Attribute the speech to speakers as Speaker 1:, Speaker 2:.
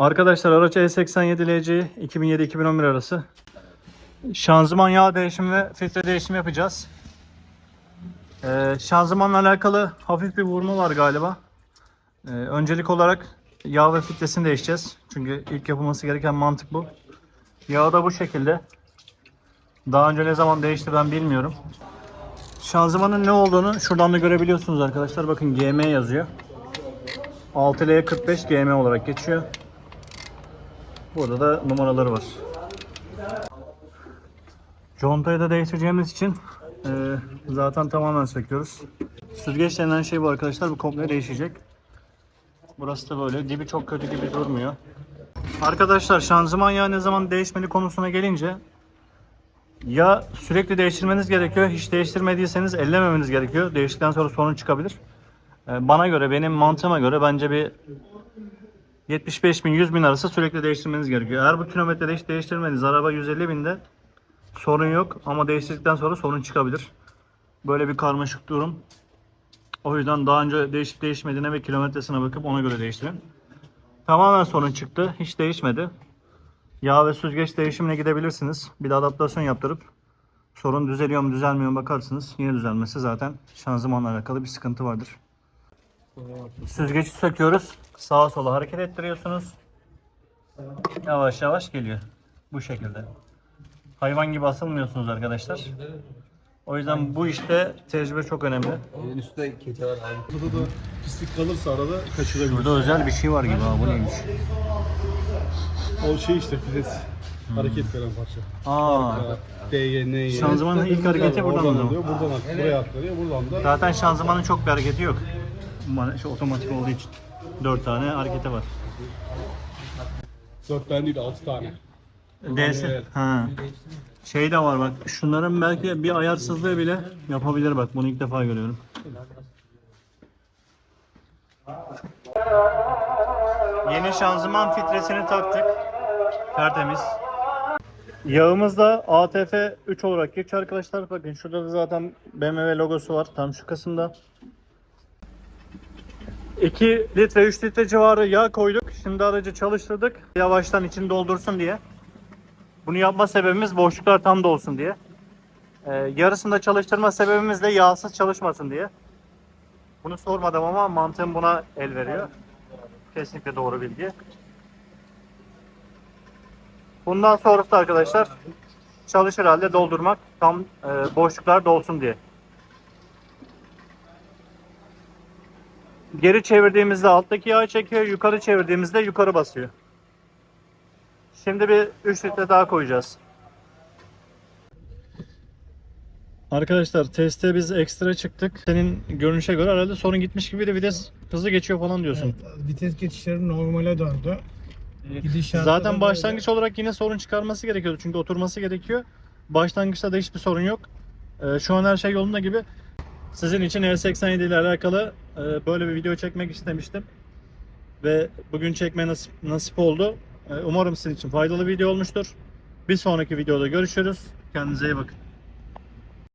Speaker 1: Arkadaşlar araç E E87 LC 2007-2011 arası. Şanzıman yağ değişimi ve filtre değişimi yapacağız. Ee, şanzımanla alakalı hafif bir vurma var galiba. Ee, öncelik olarak yağ ve filtresini değişeceğiz. Çünkü ilk yapılması gereken mantık bu. Yağı da bu şekilde. Daha önce ne zaman değişti ben bilmiyorum. Şanzımanın ne olduğunu şuradan da görebiliyorsunuz arkadaşlar. Bakın GM yazıyor. 6L45 GM olarak geçiyor. Burada da numaraları var. Contayı da değiştireceğimiz için e, zaten tamamen söküyoruz. Süzgeç denilen şey bu arkadaşlar. Bu komple değişecek. Burası da böyle. Dibi çok kötü gibi durmuyor. Arkadaşlar şanzıman yağı ne zaman değişmeli konusuna gelince ya sürekli değiştirmeniz gerekiyor. Hiç değiştirmediyseniz ellememeniz gerekiyor. Değiştikten sonra sorun çıkabilir. E, Bana göre, benim mantığıma göre bence bir 75 bin 100 bin arası sürekli değiştirmeniz gerekiyor. Eğer bu kilometrede hiç değiştirmeniz araba 150 binde sorun yok ama değiştirdikten sonra sorun çıkabilir. Böyle bir karmaşık durum. O yüzden daha önce değişip değişmediğine ve kilometresine bakıp ona göre değiştirin. Tamamen sorun çıktı. Hiç değişmedi. Yağ ve süzgeç değişimine gidebilirsiniz. Bir de adaptasyon yaptırıp sorun düzeliyor mu düzelmiyor mu bakarsınız. Yine düzelmesi zaten şanzımanla alakalı bir sıkıntı vardır. Süzgeci söküyoruz. Sağa sola hareket ettiriyorsunuz. Yavaş yavaş geliyor. Bu şekilde. Hayvan gibi asılmıyorsunuz arkadaşlar. O yüzden bu işte tecrübe çok önemli.
Speaker 2: Üstte keçe var abi.
Speaker 3: Burada da pislik kalırsa arada kaçırabilir.
Speaker 1: Burada özel bir şey var gibi ha bu neymiş?
Speaker 3: O şey işte files. Hareket veren parça.
Speaker 1: Aa,
Speaker 3: DGN.
Speaker 1: Şanzımanın ilk hareketi buradan
Speaker 3: Oradan
Speaker 1: o
Speaker 3: alıyor, buradan buraya aktarıyor, buradan da
Speaker 1: zaten şanzımanın çok bir hareketi yok. Şu otomatik olduğu için. 4 tane hareketi var.
Speaker 3: 4 tane değil 6 tane. Evet.
Speaker 1: Ha. Şey de var bak. Şunların belki bir ayarsızlığı bile yapabilir bak. Bunu ilk defa görüyorum. Yeni şanzıman filtresini taktık. Tertemiz. Yağımız da ATF 3 olarak geçiyor arkadaşlar. Bakın şurada da zaten BMW logosu var. Tam şu kısımda. 2 litre 3 litre civarı yağ koyduk. Şimdi aracı çalıştırdık. Yavaştan içini doldursun diye. Bunu yapma sebebimiz boşluklar tam dolsun diye. Ee, yarısında çalıştırma sebebimiz de yağsız çalışmasın diye. Bunu sormadım ama mantığım buna el veriyor. Kesinlikle doğru bilgi. Bundan sonrası da arkadaşlar çalışır halde doldurmak tam e, boşluklar dolsun diye. Geri çevirdiğimizde alttaki yağı çekiyor, yukarı çevirdiğimizde yukarı basıyor. Şimdi bir 3 litre daha koyacağız. Arkadaşlar teste biz ekstra çıktık. Senin görünüşe göre herhalde sorun gitmiş gibi de vites hızlı geçiyor falan diyorsun.
Speaker 4: Evet, vites geçişleri normale döndü. Gidişatta
Speaker 1: Zaten
Speaker 4: da
Speaker 1: başlangıç olarak yine sorun çıkarması gerekiyordu çünkü oturması gerekiyor. Başlangıçta da hiçbir sorun yok. Ee, şu an her şey yolunda gibi. Sizin için E87 ile alakalı e, böyle bir video çekmek istemiştim. Ve bugün çekme nasip, nasip oldu. E, umarım sizin için faydalı video olmuştur. Bir sonraki videoda görüşürüz. Kendinize iyi bakın.